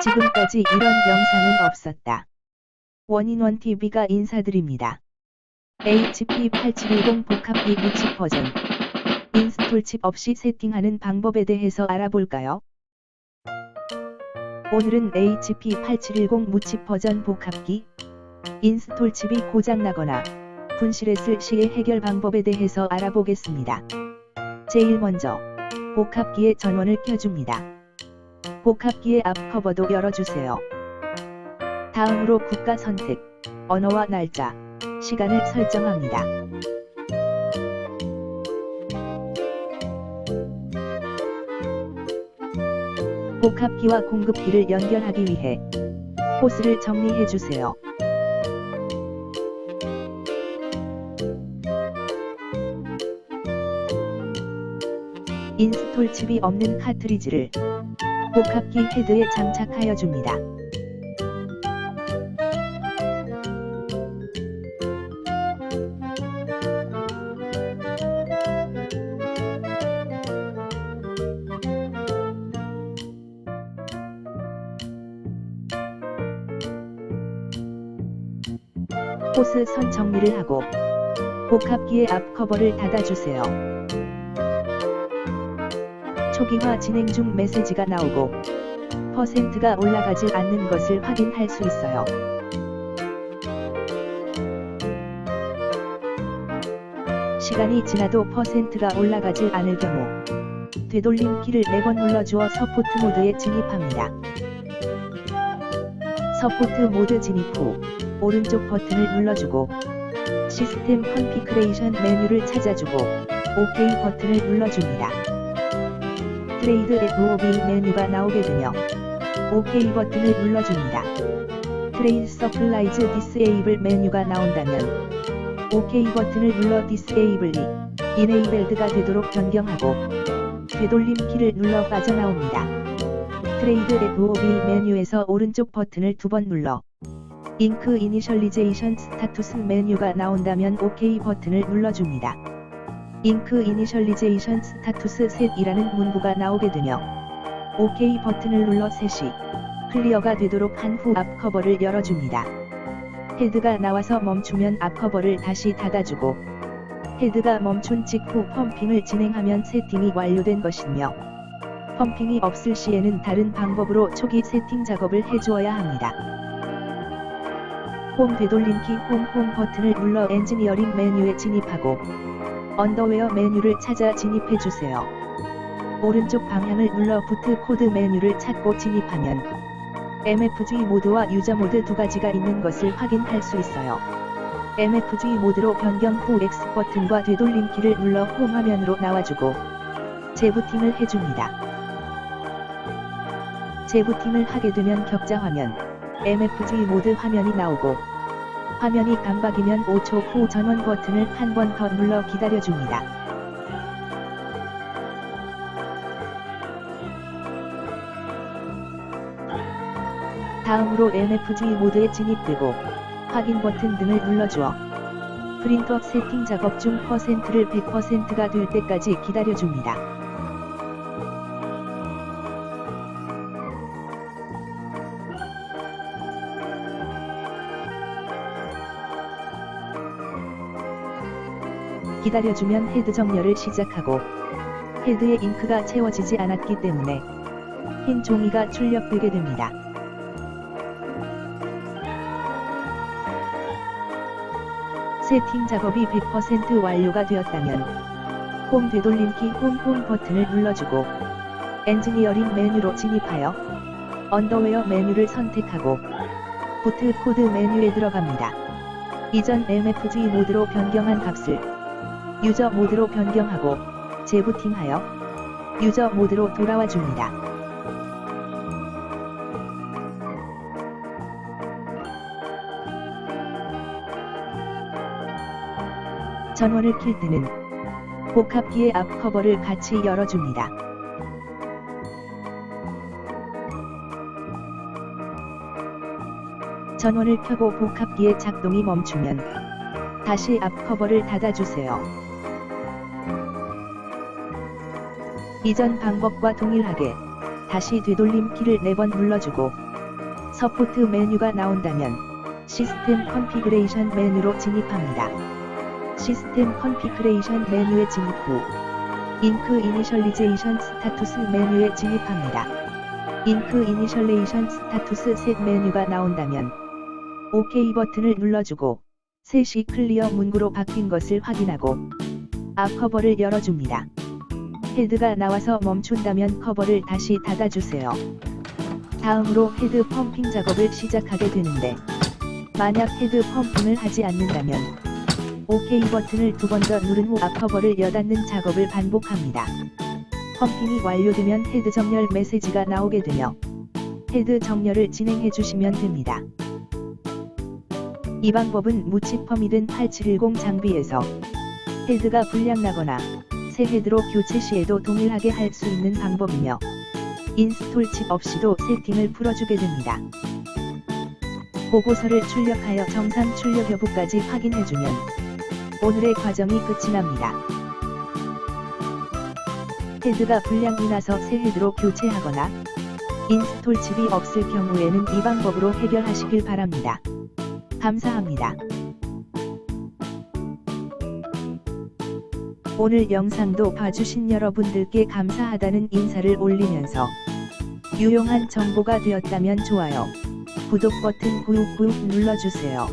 지금까지 이런 영상은 없었다. 원인원 TV가 인사드립니다. HP8710 복합기 무칩 버전 인스톨 칩 없이 세팅하는 방법에 대해서 알아볼까요? 오늘은 HP8710 무칩 버전 복합기 인스톨 칩이 고장나거나 분실했을 시의 해결 방법에 대해서 알아보겠습니다. 제일 먼저 복합기의 전원을 켜줍니다. 복합기의 앞 커버도 열어주세요. 다음으로 국가 선택, 언어와 날짜, 시간을 설정합니다. 복합기와 공급기를 연결하기 위해 호스를 정리해 주세요. 인스톨 칩이 없는 카트리지를 복합기 헤드에 장착하여 줍니다. 호스 선 정리를 하고 복합기의 앞 커버를 닫아주세요. 초기화 진행 중 메시지가 나오고 퍼센트가 올라가지 않는 것을 확인할 수 있어요. 시간이 지나도 퍼센트가 올라가지 않을 경우 되돌림 키를 4번 눌러주어 서포트 모드에 진입합니다. 서포트 모드 진입 후 오른쪽 버튼을 눌러주고 시스템 컨피그레이션 메뉴를 찾아주고 OK 버튼을 눌러줍니다. 트레이드 FOB 메뉴가 나오게 되며 OK 버튼을 눌러줍니다. 트레인 서플라이즈 디스에이블 메뉴가 나온다면 OK 버튼을 눌러 디스에이블이 이네이벨드가 되도록 변경하고 되돌림 키를 눌러 빠져나옵니다. 트레이드 FOB 메뉴에서 오른쪽 버튼을 두 번 눌러 잉크 이니셜리제이션 스타투스 메뉴가 나온다면 OK 버튼을 눌러줍니다. 잉크 이니셜리제이션 스타투스 셋이라는 문구가 나오게 되며 OK 버튼을 눌러 셋이 클리어가 되도록 한 후 앞 커버를 열어줍니다. 헤드가 나와서 멈추면 앞 커버를 다시 닫아주고 헤드가 멈춘 직후 펌핑을 진행하면 세팅이 완료된 것이며 펌핑이 없을 시에는 다른 방법으로 초기 세팅 작업을 해주어야 합니다. 홈 되돌림키 홈홈 버튼을 눌러 엔지니어링 메뉴에 진입하고 언더웨어 메뉴를 찾아 진입해 주세요. 오른쪽 방향을 눌러 부트 코드 메뉴를 찾고 진입하면 MFG 모드와 유저 모드 두 가지가 있는 것을 확인할 수 있어요. MFG 모드로 변경 후 X 버튼과 되돌림키를 눌러 홈 화면으로 나와주고 재부팅을 해줍니다. 재부팅을 하게 되면 격자 화면, MFG 모드 화면이 나오고 화면이 깜박이면 5초 후 전원 버튼을 한 번 더 눌러 기다려줍니다. 다음으로 MFG 모드에 진입되고 확인 버튼 등을 눌러주어 프린터 세팅 작업 중 퍼센트를 100%가 될 때까지 기다려줍니다. 기다려주면 헤드 정렬을 시작하고 헤드에 잉크가 채워지지 않았기 때문에 흰 종이가 출력되게 됩니다. 세팅 작업이 100% 완료가 되었다면 홈 되돌림키 홈 홈 버튼을 눌러주고 엔지니어링 메뉴로 진입하여 언더웨어 메뉴를 선택하고 부트 코드 메뉴에 들어갑니다. 이전 MFG 모드로 변경한 값을 유저 모드로 변경하고 재부팅하여 유저 모드로 돌아와 줍니다. 전원을 킬 때는 복합기의 앞 커버를 같이 열어줍니다. 전원을 켜고 복합기의 작동이 멈추면 다시 앞 커버를 닫아주세요. 이전 방법과 동일하게 다시 되돌림 키를 4번 눌러주고 서포트 메뉴가 나온다면 시스템 컨피그레이션 메뉴로 진입합니다. 시스템 컨피그레이션 메뉴에 진입 후 잉크 이니셜리제이션 스타투스 메뉴에 진입합니다. 잉크 이니셜레이션 스타투스 셋 메뉴가 나온다면 OK 버튼을 눌러주고 셋이 클리어 문구로 바뀐 것을 확인하고 앞 커버를 열어줍니다. 헤드가 나와서 멈춘다면 커버를 다시 닫아주세요. 다음으로 헤드 펌핑 작업을 시작하게 되는데 만약 헤드 펌핑을 하지 않는다면 OK 버튼을 두 번 더 누른 후 앞커버를 여닫는 작업을 반복합니다. 펌핑이 완료되면 헤드 정렬 메시지가 나오게 되며 헤드 정렬을 진행해 주시면 됩니다. 이 방법은 무치 펌이든 8710 장비에서 헤드가 불량 나거나 새 헤드로 교체 시에도 동일하게 할 수 있는 방법이며 인스톨 칩 없이도 세팅을 풀어주게 됩니다. 보고서를 출력하여 정상 출력 여부까지 확인해주면 오늘의 과정이 끝이 납니다. 헤드가 불량이 나서 새 헤드로 교체하거나 인스톨 칩이 없을 경우에는 이 방법으로 해결하시길 바랍니다. 감사합니다. 오늘 영상도 봐주신 여러분들께 감사하다는 인사를 올리면서 유용한 정보가 되었다면 좋아요, 구독 버튼 구욱구욱 눌러주세요.